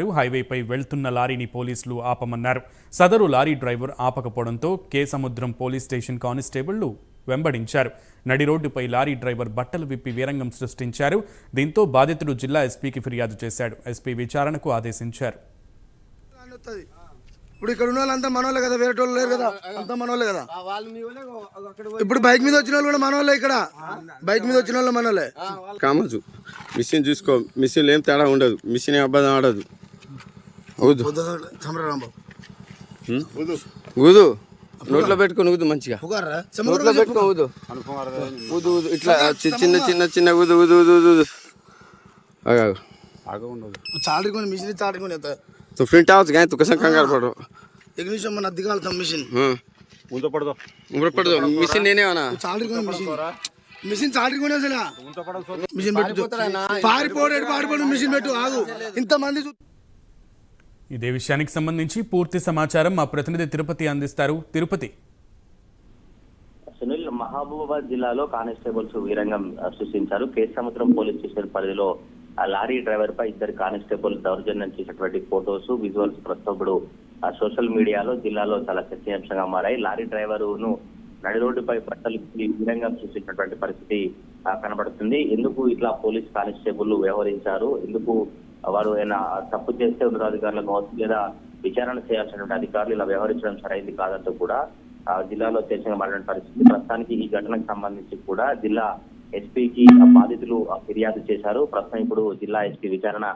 హైవేపై వెళ్తున్న లారీని పోలీసులు ఆపమన్నారు. సదరు లారీ డ్రైవర్ ఆపకపోవడంతో కే సముద్రం పోలీస్ స్టేషన్ కానిస్టేబుళ్ళు వెంబడించారు. నడి రోడ్డుపై లారీ డ్రైవర్ బట్టలు విప్పి వీరంగం సృష్టించారు. దీంతో బాధితుడు జిల్లా ఎస్పీకి ఫిర్యాదు చేశాడు. ఎస్పీ విచారణకు ఆదేశించారు. ఇప్పుడు ఇక్కడ ఉన్న వాళ్ళంతా మనోళ్ళే కదా వేరే వాళ్ళు లేరు కదా. అంతా మనోళ్ళే కదా. ఇప్పుడు బైక్ మీద వచ్చిన వాళ్ళు కూడా మనోళ్ళే ఇక్కడ. బైక్ మీద వచ్చిన వాళ్ళు మనోళ్ళే. కామచ్చు మిషన్ చూసుకో. మిషన్ ఏం తేడా ఉండదు. మిషన్ ఏం అబద్ధం ఆడదు. ఊదు ఊదు నోట్లో పెట్టుకుని ఊదు మంచిగా. నోట్లో పెట్టుకుని ఊదు ఊదు ఊదు ఇట్లా చిన్న చిన్న చిన్న ఊదు ఊదు ఊదు ఊదు చాడుకొని మిషన్ చాడుకొని तो फिर टाउस गए तो कैसे कंगाल पड़ो एक निशम मन अधिकाल था मशीन हां उल्टा पड़ दो उल्टा पड़ మిషన్ చాటుకునే అసలు మిషన్. పెట్టు. పారిపోడు పారిపోడు మిషన్ పెట్టు. ఆగు. ఇంతమంది ఇదే విషయానికి సంబంధించి పూర్తి సమాచారం మా ప్రతినిధి తిరుపతి అందిస్తారు. తిరుపతి. సునీల్ మహబూబాబాద్ జిల్లాలో కానిస్టేబుల్స్ వీరంగం సృష్టించారు. కేసు సముద్రం పోలీస్ స్టేషన్ పరిధిలో ఆ లారీ డ్రైవర్ పై ఇద్దరు కానిస్టేబుల్ దౌర్జన్యం చేసినటువంటి ఫోటోస్ విజువల్స్ ప్రస్తుతం ఇప్పుడు ఆ, సోషల్ మీడియాలో జిల్లాలో చాలా చర్చనీయాంశంగా మారాయి. లారీ డ్రైవర్ను నడి రోడ్డుపై బట్టలు వీరంగం సృష్టించినటువంటి పరిస్థితి కనబడుతుంది. ఎందుకు ఇట్లా పోలీస్ కానిస్టేబుల్ వ్యవహరించారు? ఎందుకు వారు ఏమైనా తప్పు చేస్తే ఉన్నతాధికారులకు కావచ్చు లేదా విచారణ చేయాల్సినటువంటి అధికారులు ఇలా వ్యవహరించడం సరైంది కాదంటూ కూడా జిల్లాలో చర్చగా మారిన పరిస్థితి. ప్రస్తుతానికి ఈ ఘటనకు సంబంధించి కూడా జిల్లా ఎస్పీకి బాధితులు ఫిర్యాదు చేశారు. ప్రస్తుతం ఇప్పుడు జిల్లా ఎస్పీ విచారణ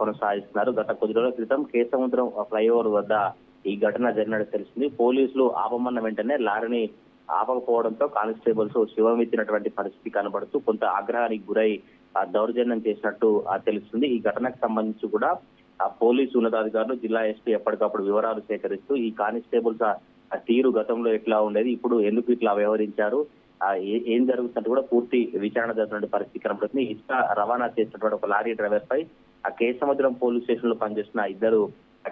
కొనసాగిస్తున్నారు. గత కొద్ది రోజుల క్రితం కేసముద్రం ఫ్లైఓవర్ వద్ద ఈ ఘటన జరిగినట్టు తెలిసింది. పోలీసులు ఆపమన్న వెంటనే లారీని ఆపకపోవడంతో కానిస్టేబుల్స్ శివమెత్తినటువంటి పరిస్థితి కనబడుతూ కొంత ఆగ్రహానికి గురై దౌర్జన్యం చేసినట్టు తెలుస్తుంది. ఈ ఘటనకు సంబంధించి కూడా ఆ పోలీసు ఉన్నతాధికారులు జిల్లా ఎస్పీ ఎప్పటికప్పుడు వివరాలు సేకరిస్తూ ఈ కానిస్టేబుల్స్ ఆ తీరు గతంలో ఎట్లా ఉండేది ఇప్పుడు ఎందుకు ఇట్లా వ్యవహరించారు ఏం జరుగుతుందంటే కూడా పూర్తి విచారణ జరుగుతున్న పరిస్థితి కనబడుతుంది. ఇసుక రవాణా చేసినటువంటి ఒక లారీ డ్రైవర్ పై ఆ కేసముద్రం పోలీస్ స్టేషన్లో పనిచేస్తున్న ఇద్దరు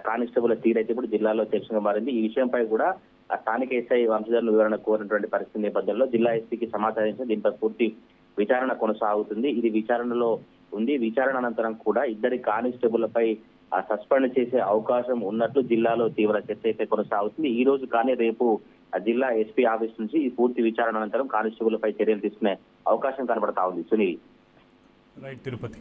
కానిస్టేబుల్ తీరైతే ఇప్పుడు జిల్లాలో చర్చగా మారింది. ఈ విషయంపై కూడా ఆ స్థానిక ఎస్ఐ వంశధర్లు వివరణ కోరినటువంటి పరిస్థితి నేపథ్యంలో జిల్లా ఎస్పీకి సమాచారం దీనిపై పూర్తి విచారణ కొనసాగుతుంది. ఇది విచారణలో ఉంది. విచారణ అనంతరం కూడా ఇద్దరి కానిస్టేబుళ్ళపై సస్పెండ్ చేసే అవకాశం ఉన్నట్లు జిల్లాలో తీవ్ర చర్చ అయితే కొనసాగుతుంది. ఈ రోజు కానీ రేపు జిల్లా ఎస్పీ ఆఫీస్ నుంచి ఈ పూర్తి విచారణ అనంతరం కానిస్టేబుల్ పై చర్యలు తీసుకునే అవకాశం కనబడతా ఉంది. సునీల్. రైట్ తిరుపతి.